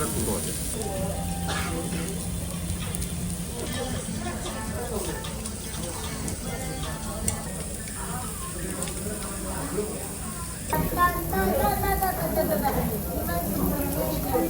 아, 숟가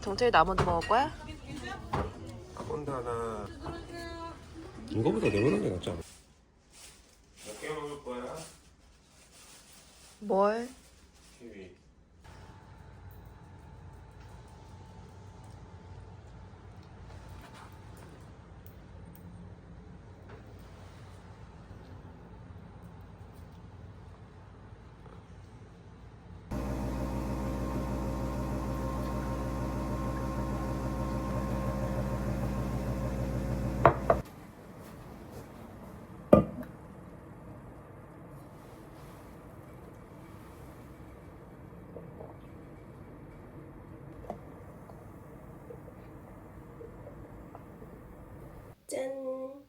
정철이 나 먼저 먹을 거야? 아몬드 하나. 이거보다 내보는 게 낫지 않아? 몇개 먹을 거야? 뭘? 키위. 짠!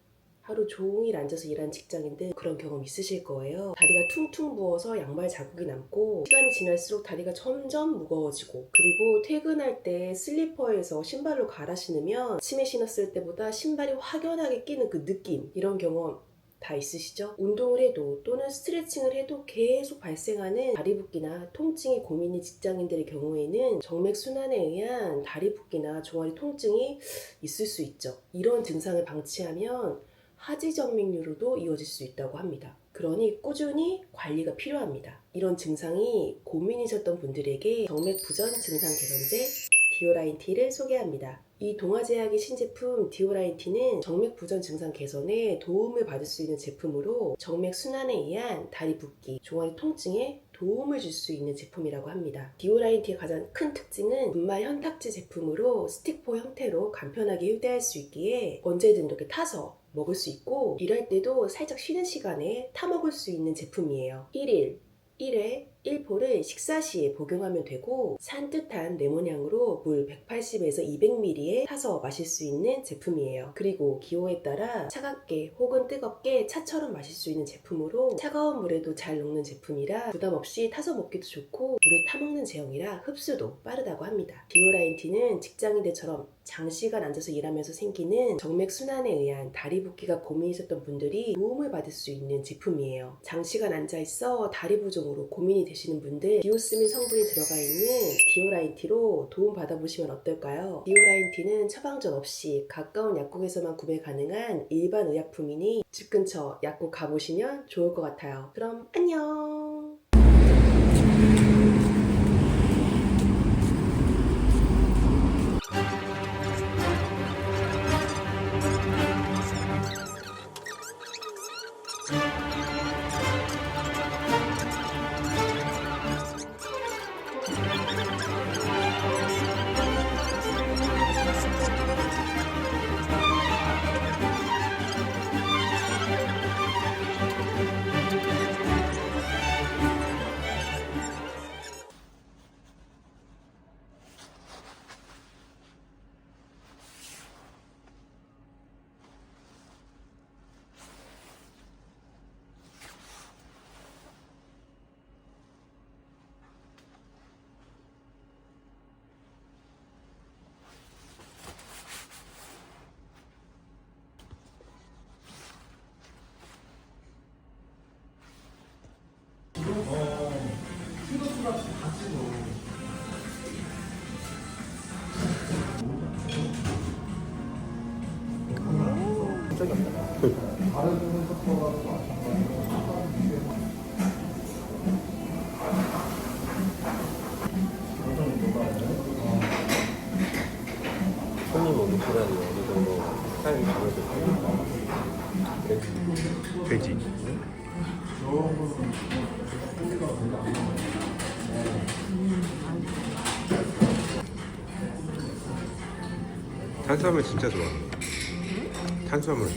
하루 종일 앉아서 일하는 직장인들 그런 경험 있으실 거예요. 다리가 퉁퉁 부어서 양말 자국이 남고 시간이 지날수록 다리가 점점 무거워지고 그리고 퇴근할 때 슬리퍼에서 신발로 갈아 신으면 치매 신었을 때보다 신발이 확연하게 끼는 그 느낌 이런 경험 다 있으시죠? 운동을 해도 또는 스트레칭을 해도 계속 발생하는 다리 붓기나 통증이 고민인 직장인들의 경우에는 정맥 순환에 의한 다리 붓기나 종아리 통증이 있을 수 있죠. 이런 증상을 방치하면 하지 정맥류로도 이어질 수 있다고 합니다. 그러니 꾸준히 관리가 필요합니다. 이런 증상이 고민이셨던 분들에게 정맥 부전 증상 개선제 디오라인 T를 소개합니다. 이 동아제약의 신제품 디오라인 T는 정맥 부전 증상 개선에 도움을 받을 수 있는 제품으로 정맥 순환에 의한 다리 붓기, 종아리 통증에 도움을 줄 수 있는 제품이라고 합니다. 디오라인 T의 가장 큰 특징은 분말 현탁제 제품으로 스틱포 형태로 간편하게 휴대할 수 있기에 언제든 이렇게 타서 먹을 수 있고 일할 때도 살짝 쉬는 시간에 타 먹을 수 있는 제품이에요. 1일 1회 1포를 식사 시에 복용하면 되고 산뜻한 레몬향으로 물 180에서 200ml에 타서 마실 수 있는 제품이에요. 그리고 기호에 따라 차갑게 혹은 뜨겁게 차처럼 마실 수 있는 제품으로 차가운 물에도 잘 녹는 제품이라 부담 없이 타서 먹기도 좋고 물에 타먹는 제형이라 흡수도 빠르다고 합니다. 디오라인 T는 직장인들처럼 장시간 앉아서 일하면서 생기는 정맥 순환에 의한 다리 붓기가 고민이셨던 분들이 도움을 받을 수 있는 제품이에요. 장시간 앉아 있어 다리 부종으로 고민이 되시는 분들 디오스민 성분이 들어가 있는 디오라인티로 도움 받아보시면 어떨까요? 디오라인티는 처방전 없이 가까운 약국에서만 구매 가능한 일반 의약품이니 집 근처 약국 가보시면 좋을 것 같아요. 그럼 안녕! 손님 오는 시간이 어느 정도 타임이 정해져 있어요? 돼지. 탄수화물 진짜 좋아. 탄수화물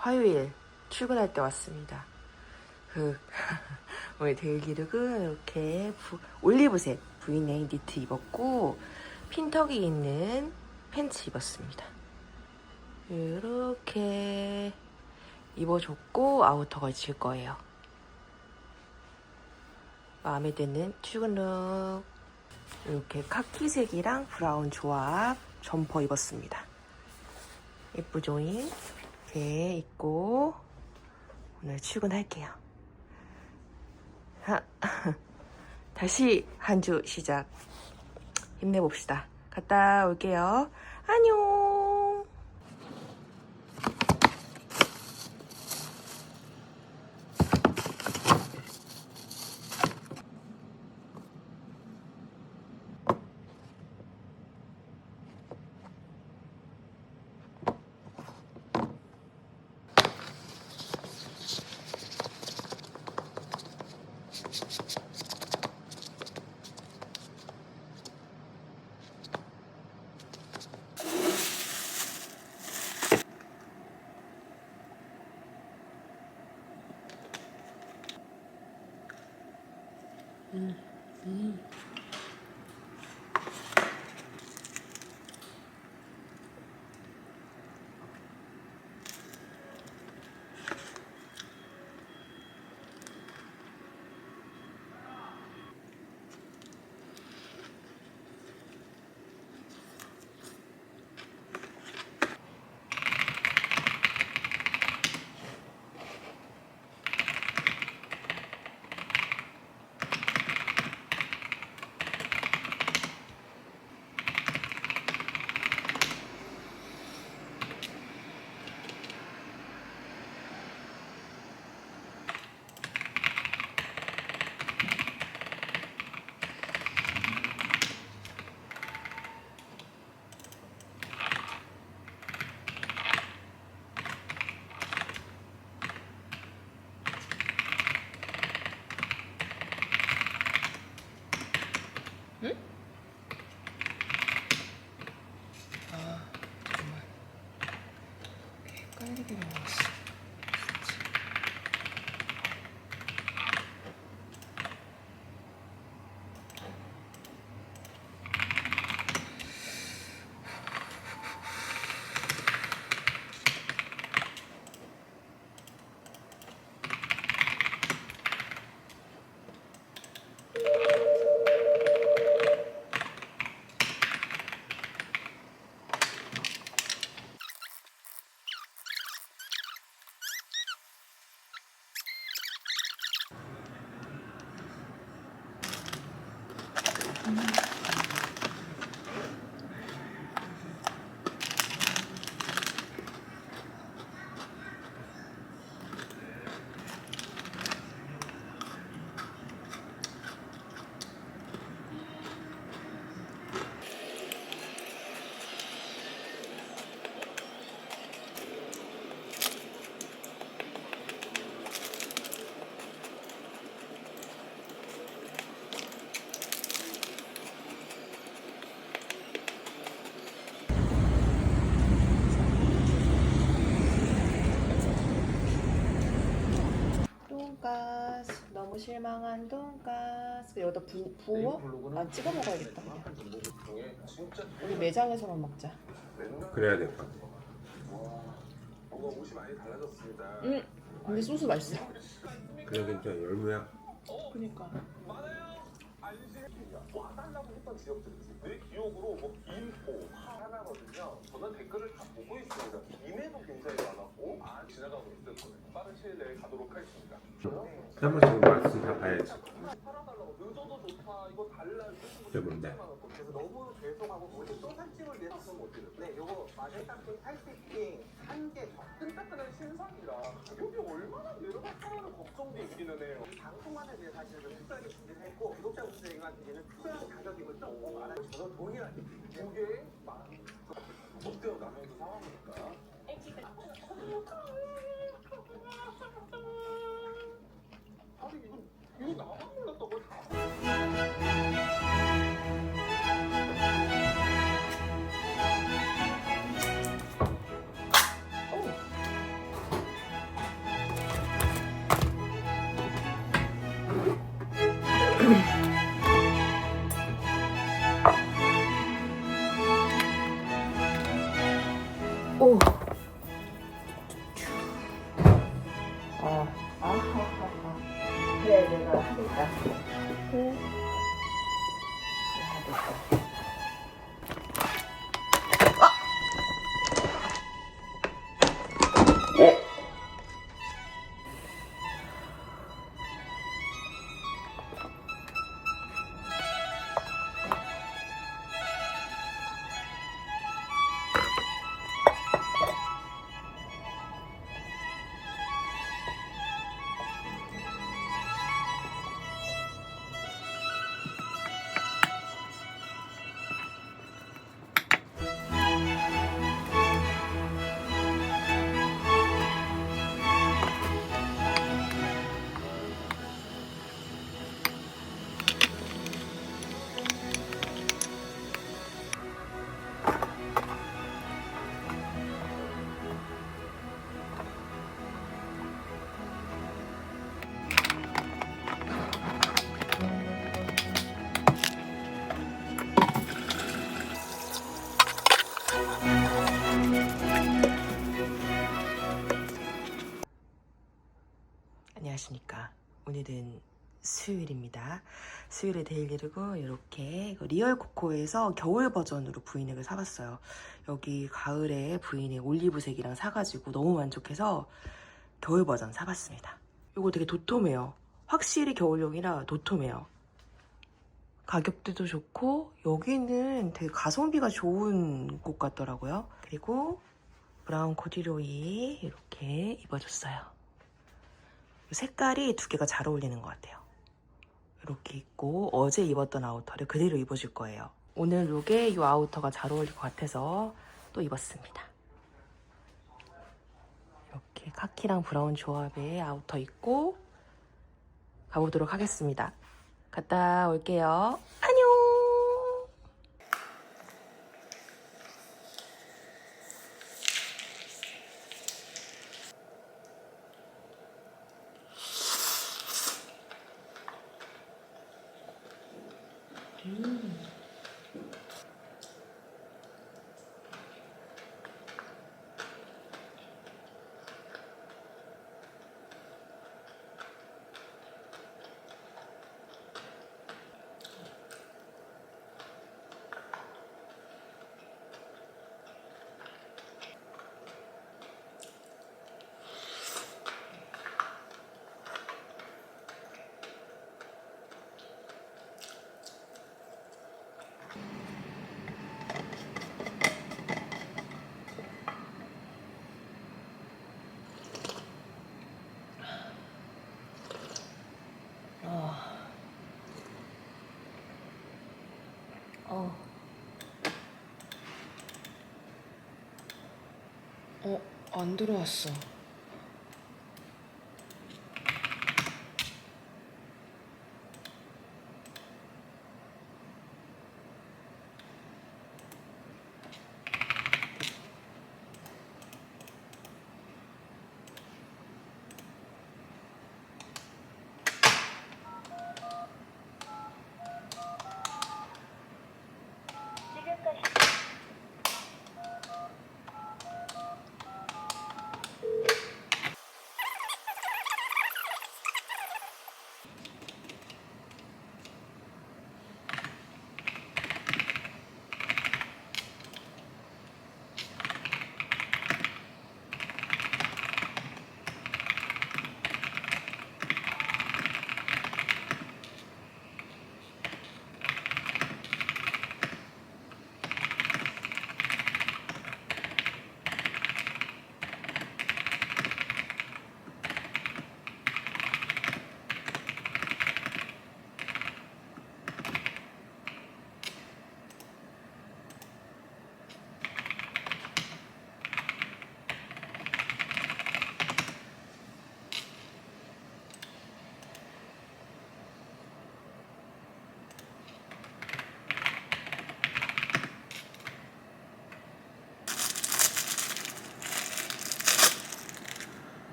화요일 출근할 때 왔습니다. 그 오늘 데일리룩은 이렇게 부- 올리브색 V네임 니트 입었고 핀턱이 있는 팬츠 입었습니다. 이렇게 입어줬고 아우터 걸칠 거예요. 마음에 드는 출근 룩 이렇게 카키색이랑 브라운 조합 점퍼 입었습니다. 예쁘죠잉? 이렇게 입고 오늘 출근할게요. 하, 다시 한 주 시작. 힘내봅시다. 갔다 올게요. 안녕. 깔리 실망한 돈가스 여기다 부, 부어? 아 찍어 먹어야겠다 그냥 우리 매장에서만 먹자 그래야 될 것 같아. 응 근데 소스 맛있어 그래 진짜 열무야. 그니까 와달라고 했던 지역들이. 내 기억으로 뭐 인포 하나거든요. 저는 댓글을 다 보고 있습니다. 임해도 굉장히 많았고 아 지나가고 있을 거예요. 빠른 시일 내에 가도록 하겠습니다. 한번 지금 맛을 다 봐야지. 팔아달라고 늦어도 좋다. 이거 달라. 그게 뭔데? 그래서 너무 죄송하고 혹시 소살집을 내셨으면 어떻게 돼요? 네, 요거 마늘 땅콩 탈색팅 한개 뜨끈뜨끈한 신상이라 가격이 얼마나 걱정도 있기는 해요. 이 방송만에 대해 사실 좀 특별하게 준비를 했고 구독자분들에게는 특별한 가격임을 조금 알아요. 저는 동일하게 두개 만. 어때요? 남해도 상황이니까. 아니 오늘은 수요일입니다. 수요일에 데일리르고 이렇게 리얼 코코에서 겨울 버전으로 브이넥을 사봤어요. 여기 가을에 브이넥 올리브색이랑 사가지고 너무 만족해서 겨울 버전 사봤습니다. 이거 되게 도톰해요. 확실히 겨울용이라 도톰해요. 가격대도 좋고 여기는 되게 가성비가 좋은 곳 같더라고요. 그리고 브라운 코디로이 이렇게 입어줬어요. 색깔이 두 개가 잘 어울리는 것 같아요. 이렇게 입고 어제 입었던 아우터를 그대로 입어줄 거예요. 오늘 룩에 이 아우터가 잘 어울릴 것 같아서 또 입었습니다. 이렇게 카키랑 브라운 조합의 아우터 입고 가보도록 하겠습니다. 갔다 올게요. 안녕! 어. 어. 어, 안 들어왔어.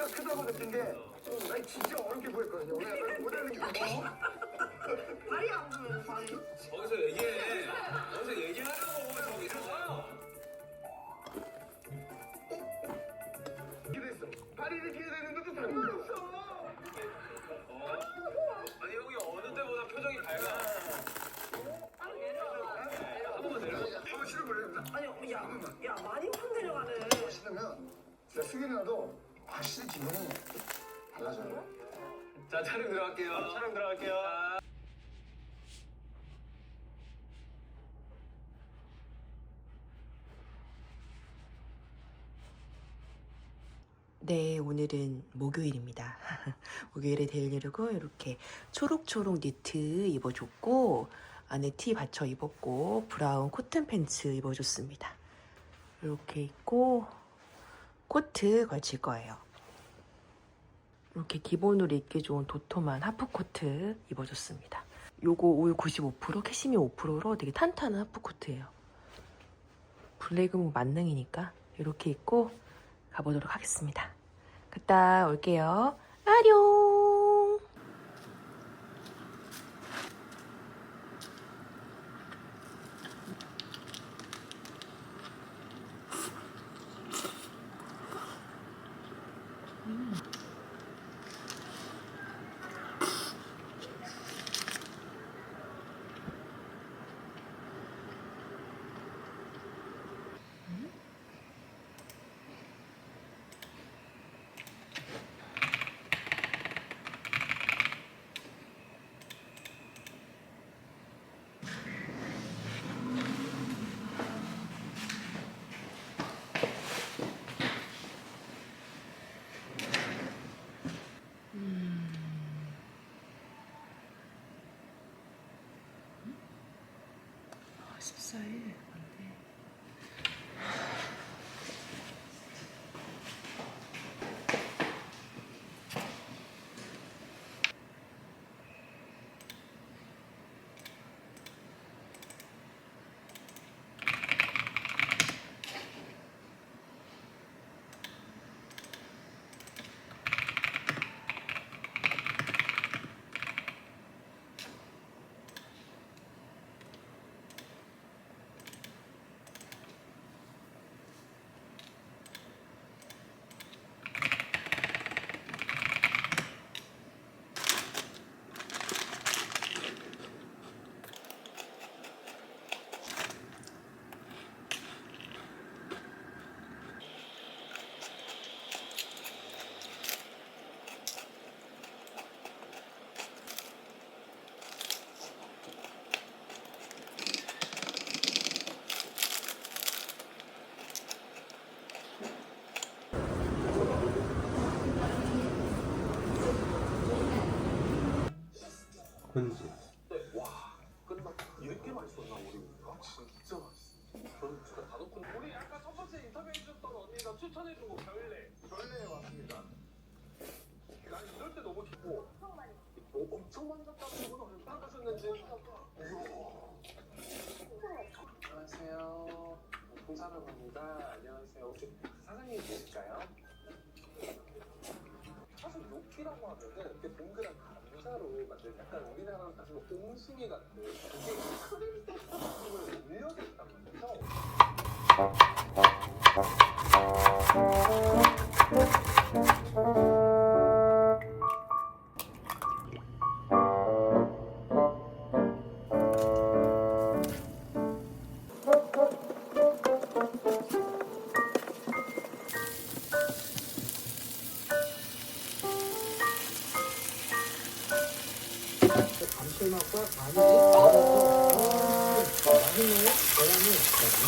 키가 크다고 느낀 게 아니 진짜 어렵게 보였거든요. 오늘 모델은 게 발이 안 보여요 발이. 거기서 얘기해. 거기서 얘기하라고 저기서. 이렇게 됐어. 발이 이렇게 되는데도 다 보였어. 아니 형이 어느 때보다 표정이 밝아. 한 번만 내려. 싫어 그래. 아니, 야, 야, 많이 확 내려가네. 진짜 수기 누나도 확실히 기분이 달라져요. 자 촬영 들어갈게요. 촬영 들어갈게요. 네, 오늘은 목요일입니다. 목요일에 데일리룩을 이렇게 초록초록 니트 입어줬고, 안에 티 받쳐 입었고, 브라운 코튼 팬츠 입어줬습니다. 이렇게 입고, 코트 걸칠 거예요. 이렇게 기본으로 입기 좋은 도톰한 하프 코트 입어줬습니다. 요거 올 95%, 캐시미 5%로 되게 탄탄한 하프 코트예요. 블랙은 만능이니까 이렇게 입고 가보도록 하겠습니다. 갔다 올게요. 아룡! 아, 14일. 안 돼. 건지. 와 끝나 이렇게 맛있었나 우리 아 진짜 맛있어. 저는 진짜 다 넣고 우리 아까 첫 번째 인터뷰 해주셨던 언니가 추천해준 거 별내 별내에 왔습니다. 난 이럴 때 너무 좋고 어, 엄청 많이 샀다는 건 얼마나 가셨는지. 안녕하세요. 공사를 갑니다. 안녕하세요. 혹시 사장님 계실까요? 사실 요끼라고 하면은 이렇게 동그란 감자로 만든 약간 우리나라로 따지면 옹숭이 같은 이게 크림 소스를 올려줬단 말이죠. 감칠맛과 간이 맞아서 맛있네요. 계란이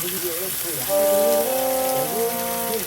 무지개에 그 약간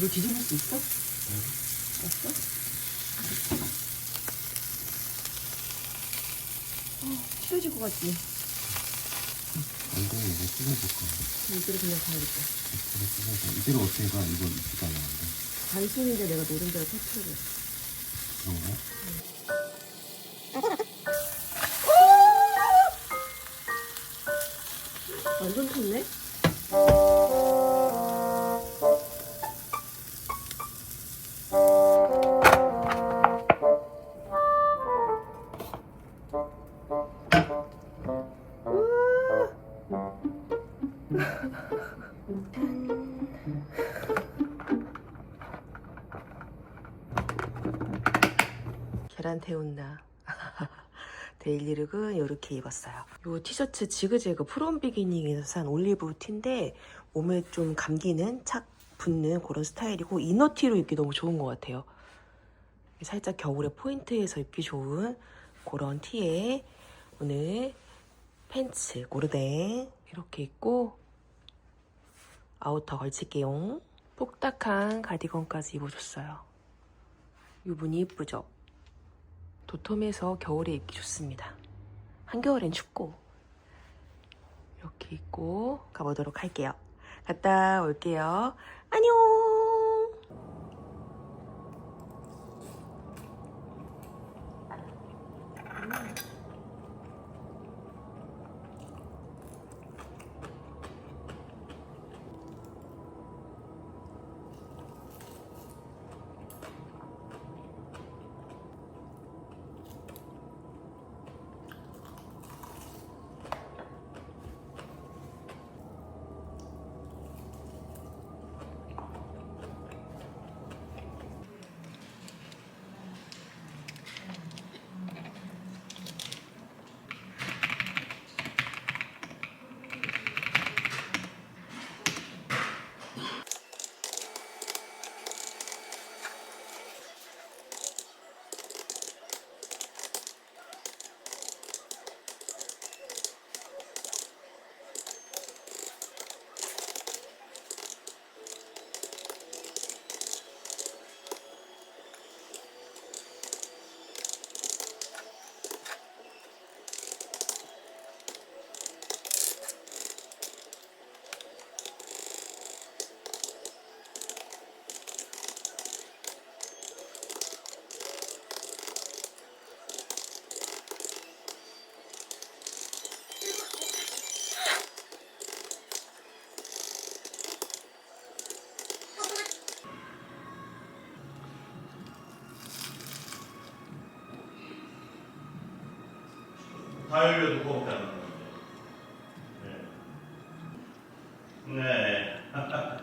거 뒤집을 수 있어? 없어? 어, 찢어질 것 같지? 엉덩이 이제 찢어질 거야. 이대로 그냥 가야겠다. 이대로 어떻게 가? 이거 이쁘다 나는데. 단순인데 내가 노른자를 터트려줬어. 그런 거야? 완전 탔네? 데일리룩은 이렇게 입었어요. 이 티셔츠 지그재그 프롬 비기닝에서 산 올리브 티인데 몸에 좀 감기는 착 붙는 그런 스타일이고 이너티로 입기 너무 좋은 것 같아요. 살짝 겨울에 포인트에서 입기 좋은 그런 티에 오늘 팬츠 고르댕 이렇게 입고 아우터 걸칠게요. 뽁딱한 가디건까지 입어줬어요. 이 무늬 이쁘죠? 도톰해서 겨울에 입기 좋습니다. 한겨울엔 춥고 이렇게 입고 가보도록 할게요. 갔다 올게요. 안녕. 아이려도 꼭 하는 건 데. 네. 네.